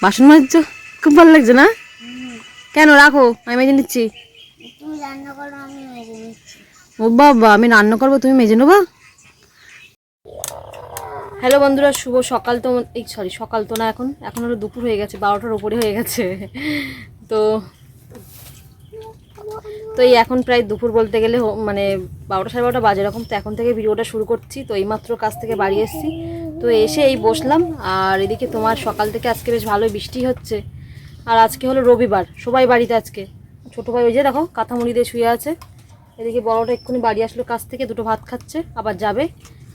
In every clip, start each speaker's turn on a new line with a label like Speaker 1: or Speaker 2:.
Speaker 1: বাসন মাজছো? খুব ভালো লাগছে না? কেন রাখো আমি মেজে নিচ্ছি।
Speaker 2: তুমি রান্না করো আমি মেজে
Speaker 1: ও বাবা আমি রান্না করব তুমি মেজে নেবা? হ্যালো বন্ধুরা শুভ সকাল তো এই সরি সকাল তো না এখন। এখন হলো দুপুর হয়ে গেছে বারোটার উপরে হয়ে গেছে। তো তো এই এখন প্রায় দুপুর বলতে গেলে হো- মানে বারোটা সাড়ে বারোটা বাজে এরকম। তো এখন থেকে ভিডিওটা শুরু করছি। তো এইমাত্র কাজ থেকে বাড়ি এসেছি। তো এসে এই বসলাম আর এদিকে তোমার সকাল থেকে আজকে বেশ ভালোই বৃষ্টি হচ্ছে। আর আজকে হলো রবিবার সবাই বাড়িতে আজকে। ছোটো ভাই ওই যে দেখো কাঁথা মুড়ি দিয়ে শুয়ে আছে। এদিকে বড়টা এক্ষুনি বাড়ি আসলো কাছ থেকে দুটো ভাত খাচ্ছে আবার যাবে।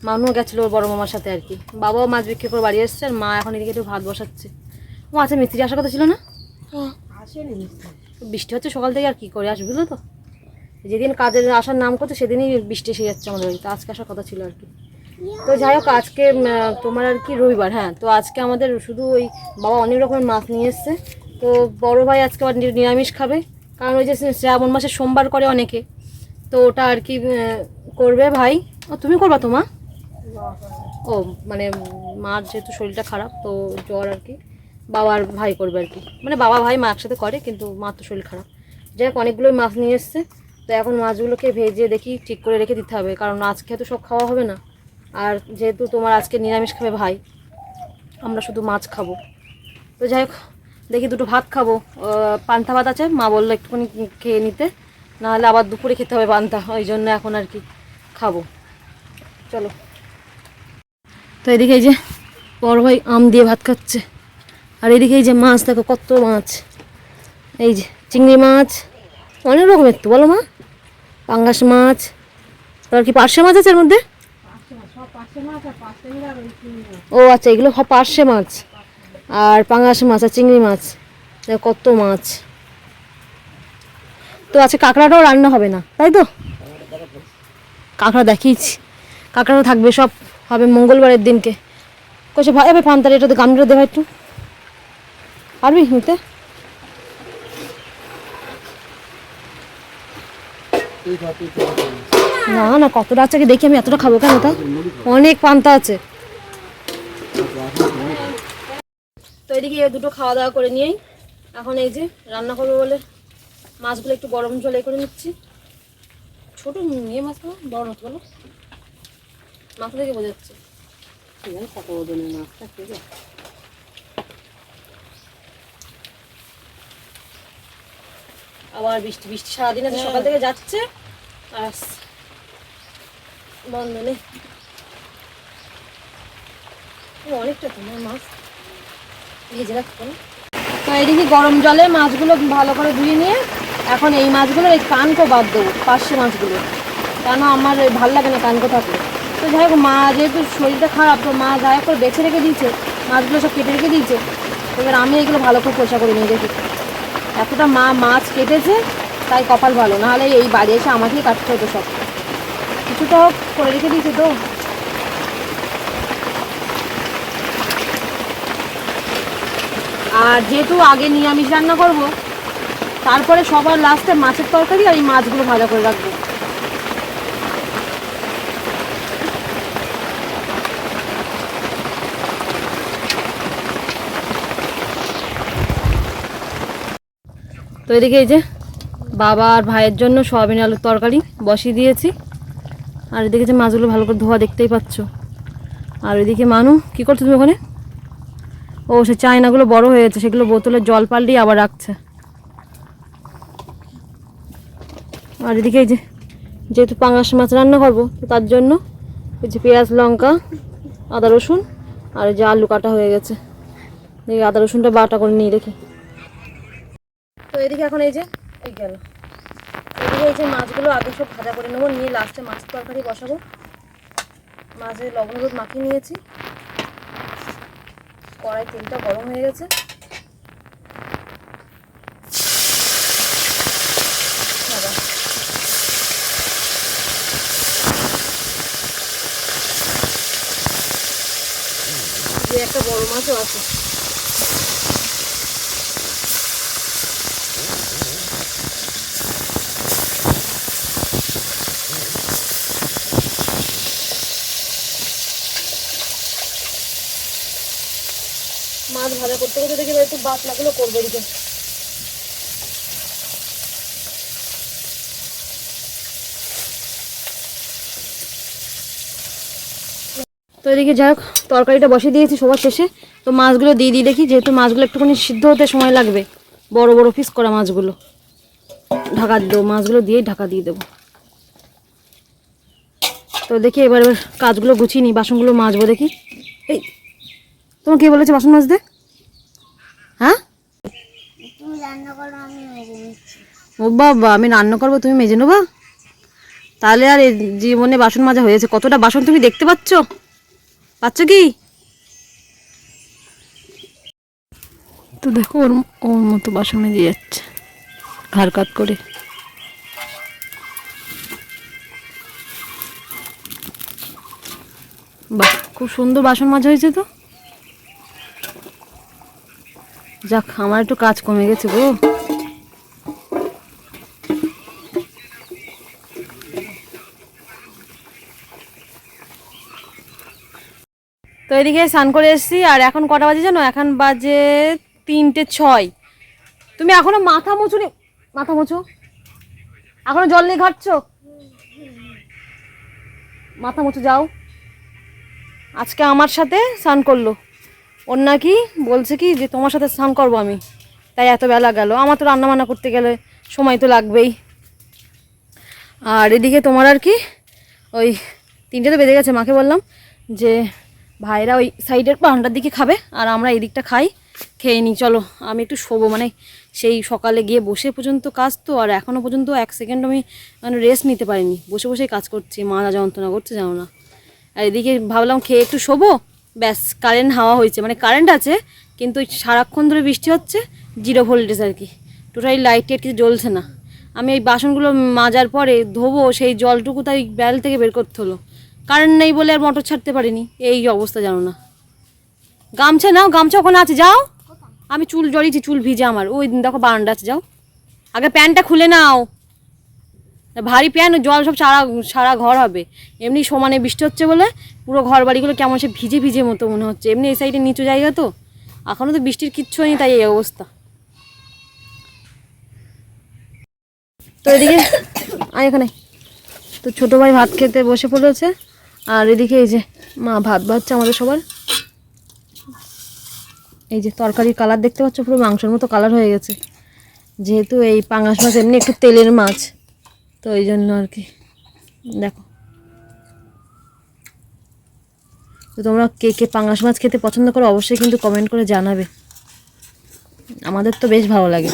Speaker 1: মানুও গেছিল ওর বড় মামার সাথে আর কি। বাবাও মাছ বিক্রি করে বাড়ি এসছে আর মা এখন এদিকে একটু ভাত বসাচ্ছে। ও আচ্ছা মিস্ত্রি আসার কথা ছিল না? বৃষ্টি হচ্ছে সকাল থেকে আর কি করে আসবে বুঝলো তো? যেদিন কাজের আসার নাম করছে সেদিনই বৃষ্টি এসে যাচ্ছে আমাদের বাড়িতে আজকে আসার কথা ছিল আর কি। তো যাই হোক, আজকে তোমার আর কি রবিবার হ্যাঁ তো আজকে আমাদের শুধু ওই বাবা অনেক রকমের মাছ নিয়ে এসছে। তো বড় ভাই আজকে আবার নিরামিষ খাবে, কারণ ওই যে শ্রাবণ মাসে সোমবার করে অনেকে। তো ওটা আর কি করবে ভাই। ও, তুমি করবা তো মা? ও মানে মার যেহেতু শরীরটা খারাপ, তো জ্বর আর কি বাবার ভাই করবে আর কি। মানে বাবা ভাই মা একসাথে করে, কিন্তু মার তো শরীর খারাপ। যাই হোক, অনেকগুলোই মাছ নিয়ে এসছে। তো এখন মাছগুলোকে ভেজে দেখি, ঠিক করে রেখে দিতে হবে, কারণ আজকে তো সব খাওয়া হবে না। আর যেহেতু তোমার আজকে নিরামিষ খাবে ভাই, আমরা শুধু মাছ খাব। তো যাই হোক, দেখি দুটো ভাত খাব। পান্তা ভাত আছে, মা বলল একটুখানি খেয়ে নিতে, নাহলে আবার দুপুরে খেতে হবে পান্তা, ওই জন্য এখন আর কি খাব। চলো। তো এদিকে এই যে বড় ভাই আম দিয়ে ভাত খাচ্ছে, আর এদিকে এই যে মাছ, দেখো কত মাছ। এই যে চিংড়ি মাছ, অনেক রকমের তো, বলো মা। পাঙ্গাস মাছ, তারপর কি পার্শে মাছ আছে এর মধ্যে? ও আচ্ছা এগুলো পার্শে মাছ। আর পাঙ্গাস মাছ, আর চিংড়ি মাছ। কত মাছ। তো আছে কাঁকড়াটাও রান্না হবে না, তাই তো? কাঁকড়া দেখিয়েছি। কাঁকড়াও থাকবে, সব হবে মঙ্গলবারের দিনকে। কইছে, ভাই, এবার পান্তারি, এটা তো গামলিটা দেওয়া একটু। পারবি নিতে? না না কতটা আছে কি দেখি আমি এতটা খাব কেন তা অনেক পান্তা আছে। তো এদিকে এই দুটো খাওয়া দাওয়া করে নিয়েই এখন এই যে রান্না করব বলে মাছগুলো একটু গরম জলে করে নিচ্ছি। ছোট নিয়ে মাছ না বড় মাছ বলো। মাথা থেকে বোঝাচ্ছে। কত ওজনের মাছটা ঠিক আছে আবার বৃষ্টি বৃষ্টি সারাদিন সকাল থেকে যাচ্ছে। আর বন্ধ নেই ও, অনেকটা তোমার মাছ? ভেজে রাখতো তো। এদিকে গরম জলে মাছগুলো ভালো করে ধুয়ে নিয়ে এখন এই মাছগুলো এই কানকো বাদ দেবো পার্শে মাছগুলো। কেন আমার ভালো লাগে না কানকো থাকলে তো যাই হোক মা যেহেতু শরীরটা খারাপ তো মা যাই করে বেছে রেখে দিয়েছে মাছগুলো সব কেটে রেখে দিয়েছে। এবার আমি এগুলো ভালো করে পয়সা করে নিয়ে দেখি। এতটা মা মাছ কেটেছে তাই কপাল ভালো। নাহলে এই বাড়ি এসে আমাকেই কাটতে হতো সব। কিছুটা হোক করে রেখে দিয়েছে তো। আর যেহেতু আগে নিরামিষ রান্না করব, তারপরে সবার লাস্টে মাছের তরকারি আর এই মাছগুলো ভাজা করে রাখব। তো এদিকে এই যে বাবা আর ভাইয়ের জন্য সয়াবিন আলুর তরকারি বসিয়ে দিয়েছি। আর এদিকে যে মাছগুলো ভালো করে ধোয়া দেখতেই পাচ্ছ। আর ওইদিকে মানু, কি করছ তুমি ওখানে? ও, সে চায়নাগুলো বড় হয়ে গেছে, সেগুলো বোতলে জল পাল্টেই আবার রাখছে। আর এদিকে এই যে, যেহেতু পাঙাশ মাছ রান্না করব, তো তার জন্য এই যে পেঁয়াজ, লঙ্কা, আদা, রসুন, আর যে আলু কাটা হয়ে গেছে। দেখি আদা, রসুনটা বাটা করে নিয়ে দেখি তো এদিকে এখন এই যে, এই গেল। এদিকে এই যে মাছগুলো আগে সব ভাজা করে নেব, নিয়ে লাস্টে মাছের তরকারি বসাবো। মাছের লবণ হলুদ মাখিয়ে নিয়েছি। কড়াই তেলটা গরম হয়ে গেছে। একটা বড় মাছও আছে। মাছ ভাজা করতে করতে দেখি একটু বাটনাগুলো করব এদিকে। তো এদিকে যাই হোক, তরকারিটা বসিয়ে দিয়েছি সবার শেষে। তো মাছগুলো দিয়ে দিই দেখি, যেহেতু মাছগুলো একটুখানি সিদ্ধ হতে সময় লাগবে, বড় বড় পিস করা মাছগুলো। ঢাকা দেবো, মাছগুলো দিয়েই ঢাকা দিয়ে দেবো। তো দেখি এবার এবার কাজগুলো গুছিয়ে নিই, বাসনগুলো মাজবো দেখি। এই তোমার কে বলেছে বাসন মাজতে? হ্যাঁ?
Speaker 2: তুমি রান্না করো আমি
Speaker 1: ও বাবা আমি রান্না করব তুমি মেজে নেবা? তাহলে আর এই জীবনে বাসন মাজা হয়েছে। কতটা বাসন তুমি দেখতে পাচ্ছ? পাচ্ছ কি? তো দেখো ওর ওর মতো বাসন মেজে যাচ্ছে ঘাড় কাত করে। বাহ খুব সুন্দর বাসন মাজা হয়েছে তো। যাক, আমার একটু কাজ কমে গেছে গো। তো এদিকে স্নান করে এসেছি, আর এখন কটা বাজে জানো? এখন বাজে তিনটে ছয়। তুমি এখনও মাথা মুছুনি মাথা মুছো? এখনও জল নিয়ে ঘাটছ? মাথা মুছো যাও। আজকে আমার সাথে স্নান করল। ওর নাকি বলছে কি যে তোমার সাথে স্নান করব আমি। তাই এত বেলা গেল। আমার তো রান্নাবান্না করতে গেলে সময় তো লাগবেই। আর এদিকে তোমার আর কি? ওই তিনটে তো বেঁধে গেছে, মাকে বললাম যে ভাইরা ওই সাইডের বারান্দার দিকে খাবে আর আমরা এদিকটা খাই, খেয়ে নিই। চলো, আমি একটু শোবো। মানে সেই সকালে গিয়ে বসে পর্যন্ত কাজ তো, আর এখনও পর্যন্ত এক সেকেন্ড আমি মানে রেস্ট নিতে পারিনি। বসে বসেই কাজ করছি। মাথা যন্ত্রণা করছে, জানো না। আর এদিকে ভাবলাম খেয়ে একটু শোবো। ব্যাস কারেন্ট হাওয়া হয়েছে। মানে কারেন্ট আছে, কিন্তু সারাক্ষণ ধরে বৃষ্টি হচ্ছে জিরো ভোল্টেজ আর কি। টোটালি লাইট টেট কিছু জ্বলছে না। আমি এই বাসনগুলো মাজার পরে ধোবো, সেই জলটুকু তাই ব্যাল থেকে বের করতে হলো। কারেন্ট নেই বলে আর মোটর ছাড়তে পারিনি, এই অবস্থা জানো না। গামছা নাও, গামছা ওখানে আছে, যাও। আমি চুল জড়িয়েছি, চুল ভিজে আমার। ওই দিন দেখো বারান্দা আছে, যাও। আগে প্যান্টটা খুলে নাও। ভারী প্যান্ট জল সব সারা সারা ঘর হবে। এমনি সমানে বৃষ্টি হচ্ছে বলে পুরো ঘর বাড়িগুলো কেমন সে ভিজে ভিজে মতো মনে হচ্ছে। এমনি এই সাইডে নিচু জায়গা তো এখনও তো বৃষ্টির কিচ্ছু নেই তাই এই অবস্থা। তো এদিকে, আয় এখানে। তো ছোটো ভাই ভাত খেতে বসে পড়েছে, আর এদিকে এই যে মা ভাত ভাজছে আমাদের সবার। এই যে তরকারির কালার দেখতে পাচ্ছ, পুরো মাংসের মতো কালার হয়ে গেছে। যেহেতু এই পাঙাশ মাছ, এমনি একটু তেলের মাছ। তো ওই জন্য আর কি। দেখো। তো তোমরা কে কে পাঙাশ মাছ খেতে পছন্দ করো অবশ্যই কিন্তু কমেন্ট করে জানাবে। আমাদের তো বেশ ভালো লাগে।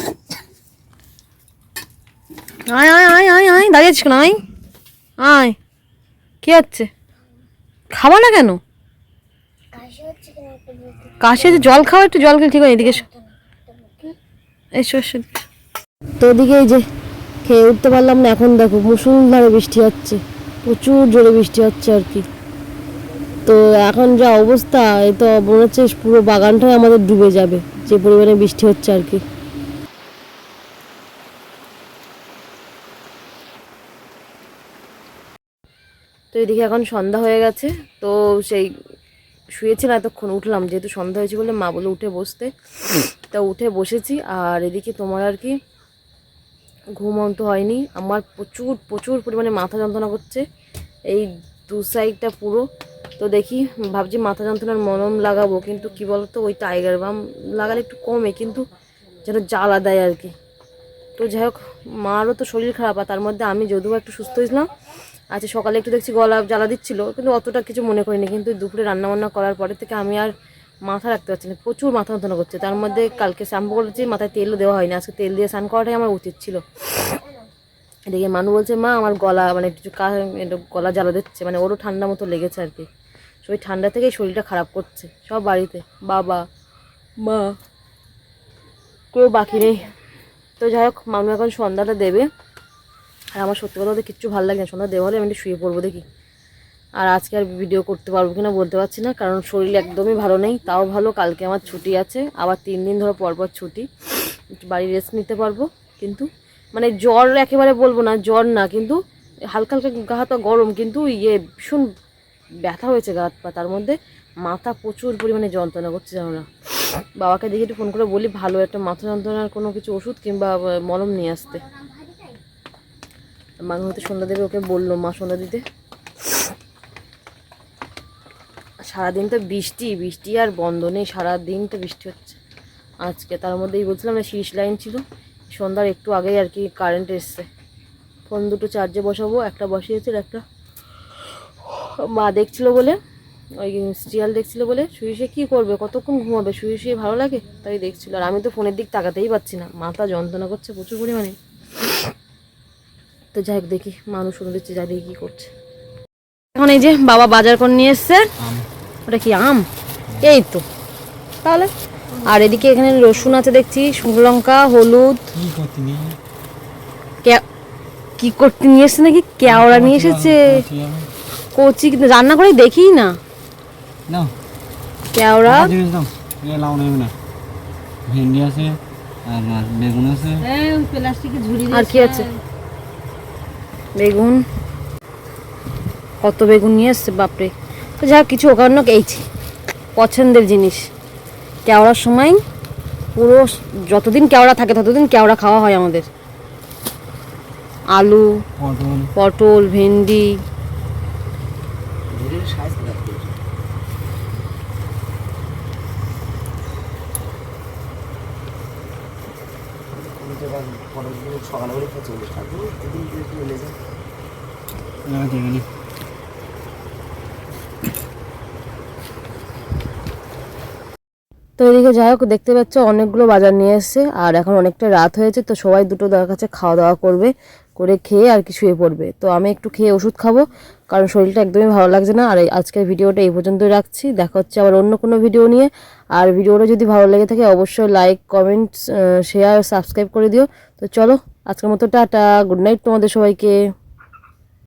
Speaker 1: আয় আয় আয় আয় আয়, দাঁড়িয়ে আছিস কেন? আয় আয়। কি হচ্ছে? খাবা না কেন?
Speaker 2: কাশি হচ্ছে
Speaker 1: জল খাওয়া একটু জল খেলে ঠিক হয় এদিকে এসো এসো। তো ওদিকে এই যে খেয়ে উঠতে পারলাম না। এখন দেখো মুসুলধারে বৃষ্টি হচ্ছে। প্রচুর জোরে বৃষ্টি হচ্ছে আর কি। তো এখন যা অবস্থা এই তো মনে হচ্ছে পুরো বাগানটাই আমাদের ডুবে যাবে, যে পরিমাণে বৃষ্টি হচ্ছে আর কি। তো এদিকে এখন সন্ধ্যা হয়ে গেছে, তো সেই শুয়েছিলাম এতক্ষণ, উঠলাম। যেহেতু সন্ধ্যা হয়েছে বলে মা বলে উঠে বসতে। তা উঠে বসেছি, আর এদিকে তোমার আর কি ঘুমন তো হয়নি। আমার প্রচুর প্রচুর পরিমাণে মাথা যন্ত্রণা করছে এই দু সাইডটা পুরো। তো দেখি, ভাবছি মাথা যন্ত্রণার মলম লাগাবো, কিন্তু কি বলতো, ওই টাইগার বাম লাগালে একটু কমে, কিন্তু যেন জ্বালা দেয় আর কি। তো যাই হোক, মারও তো শরীর খারাপ, আর তার মধ্যে আমি যদিও একটু সুস্থ হয়েছিলাম আচ্ছা সকালে একটু দেখছি গলা জ্বালা দিচ্ছিল, কিন্তু অতটা কিছু মনে করিনি। কিন্তু দুপুরে রান্নাবান্না করার পরে থেকে আমি আর মাথা রাখতে পারছি না, প্রচুর মাথা যন্ত্রণা করছে। তার মধ্যে কালকে শ্যাম্পু করেছি, মাথায় তেলও দেওয়া হয়নি। আজকে তেল দিয়ে স্নান করাটাই আমার উচিত ছিল। এদিকে মানু বলছে, মা, আমার গলা মানে কিছু গলা জ্বালা দিচ্ছে। মানে ওরও ঠান্ডা মতো লেগেছে আর কি। ওই ঠান্ডা থেকেই শরীরটা খারাপ করছে, সব বাড়িতে। বাবা, মা, কেউ বাকি নেই। তো যাই হোক, মানু এখন সন্ধ্যাটা দেবে। আর আমার সত্যি কথা বলতে কিচ্ছু ভালো লাগে না। সন্ধ্যা দেওয়া হলে আমি একটু শুয়ে পড়ব দেখি। আর আজকে আর ভিডিও করতে পারব কিনা বলতে পারছি না, কারণ শরীর একদমই ভালো নেই, তাও ভালো, কালকে আমার ছুটি আছে, আবার তিন দিন ধরে পর পর ছুটি বাড়ি রেস্ট নিতে পারব, কিন্তু মানে জ্বর একেবারে বলব না, জ্বর না, কিন্তু হালকা হালকা গা হাত গরম, কিন্তু ইয়ে ভীষণ ব্যথা হয়েছে গা হাত পা, তার মধ্যে মাথা প্রচুর পরিমাণে যন্ত্রণা করছে, জানো না। বাবাকে দেখে একটু ফোন করে বলি, ভালো একটা মাথা যন্ত্রণার কোনো কিছু ওষুধ কিংবা মলম নিয়ে আসতে। মা হয়তো সন্ধ্যা দেবে, ওকে বলল মা সন্ধ্যা দিতে। সারাদিন তো বৃষ্টি বৃষ্টি আর বন্ধ নেই, সারাদিন তো বৃষ্টি হচ্ছে। আজকে তার মধ্যেই বলছিলাম না, শীষ লাইন ছিল। সন্ধ্যার একটু আগেই আর কি কারেন্ট এসছে। ফোন দুটো চার্জে বসাবো, একটা বসিয়েছে একটা। মা দেখছিল বলে, ওই সিরিয়াল দেখছিল বলে, শুয়ে কী করবে, কতক্ষণ ঘুমাবে, শুয়ে শুয়ে ভালো লাগে? তাই দেখছিল। আর আমি তো ফোনের দিক তাকাতেই পাচ্ছি না। মাথা যন্ত্রণা করছে প্রচুর পরিমাণে। তো যাই হোক দেখি মানুষ শুনে দিচ্ছে যা দেখি কী করছে। এখন এই যে বাবা বাজার করে নিয়ে এসছে। ওটা কি আম? এই তো। তাহলে? আর এদিকে এখানে রসুন আছে দেখছি শুকনো লঙ্কা হলুদ।
Speaker 3: কি করতে নিয়ে?
Speaker 1: কে- কি করতে নিয়ে এসছে নাকি? কেওড়া নিয়ে এসেছে। কচি কিন্তু রান্না করে দেখি না। কেওড়া।
Speaker 3: ভেন্ডি আছে বেগুন আছে।
Speaker 1: আর কি আছে? বেগুন। কত বেগুন নিয়ে এসছে বাপরে। তো যা কিছু ওখানে এইছি। পছন্দের জিনিস। কেওড়ার সময় পুরো যতদিন কেওড়া থাকে ততদিন কেওড়া খাওয়া হয় আমাদের। আলু
Speaker 3: পটল।
Speaker 1: ভেন্ডি।
Speaker 3: লাগাতে
Speaker 1: তো এদিকে যাই হোক, দেখতে পাচ্ছ অনেকগুলো বাজার নিয়ে এসছে, আর এখন অনেকটা রাত হয়েছে, তো সবাই দুটো দাদার কাছে খাওয়া দাওয়া করবে, করে খেয়ে আর কি শুয়ে পড়বে। তো আমি একটু খেয়ে ওষুধ খাব, কারণ শরীরটা একদমই ভালো লাগছে না, আর আজকের ভিডিওটা এই পর্যন্তই রাখছি, দেখা হচ্ছে আবার অন্য কোনো ভিডিও নিয়ে, আর ভিডিওটা যদি ভালো লেগে থাকে অবশ্যই লাইক কমেন্টস শেয়ার সাবস্ক্রাইব করে দিও। তো চলো, আজকের মতো টাটা গুড নাইট তোমাদের সবাইকে।